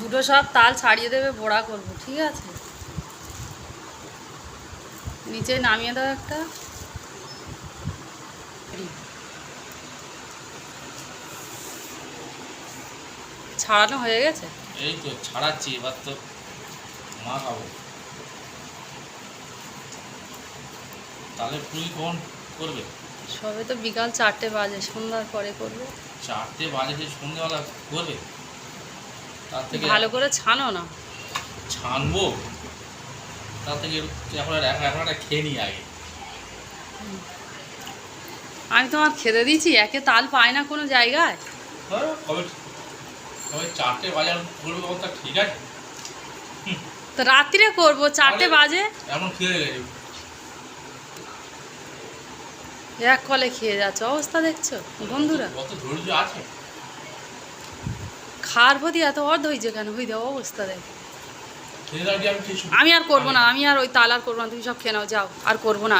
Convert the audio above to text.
দুটো সব তাল ছাড়িয়ে দেবে বড়া করব ঠিক আছে? নিচে নামিয়ে দাও একটা। ছাড়ানো হয়ে গেছে? এই তো ছাড়াচ্ছি এবার তো মা খাব। তাহলে পুরি কখন করবে? সবে তো বিকাল চারটে বাজে সন্ধ্যার পরে করবে। চারটে বাজে সন্ধ্যেবেলা করবে? ভালো করে ছানো না। ছানবো? তার থেকে এখন এখন একটা খেয়ে নিই আগে। আমি তোমার খেতে দিচ্ছি একে তাল পায় না কোনো জায়গায়। হ্যাঁ চারটে বাজে আর করবে ঠিক আছে। তো রাত্রিরে করব চারটে বাজে? এমন খেয়ে এক কলে খেয়ে যাচ্ছে অবস্থা দেখছ বন্ধুরা। কত ধৈর্য আছে। খাওয়ার প্রতি এত অর্ধ হয়েছে কেন? হই দেওয়া অবস্থা দেখ। আমি আর করব না আমি আর ওই তাল আর করব না তুমি সব খেয়ে নাও যাও। আর করব না।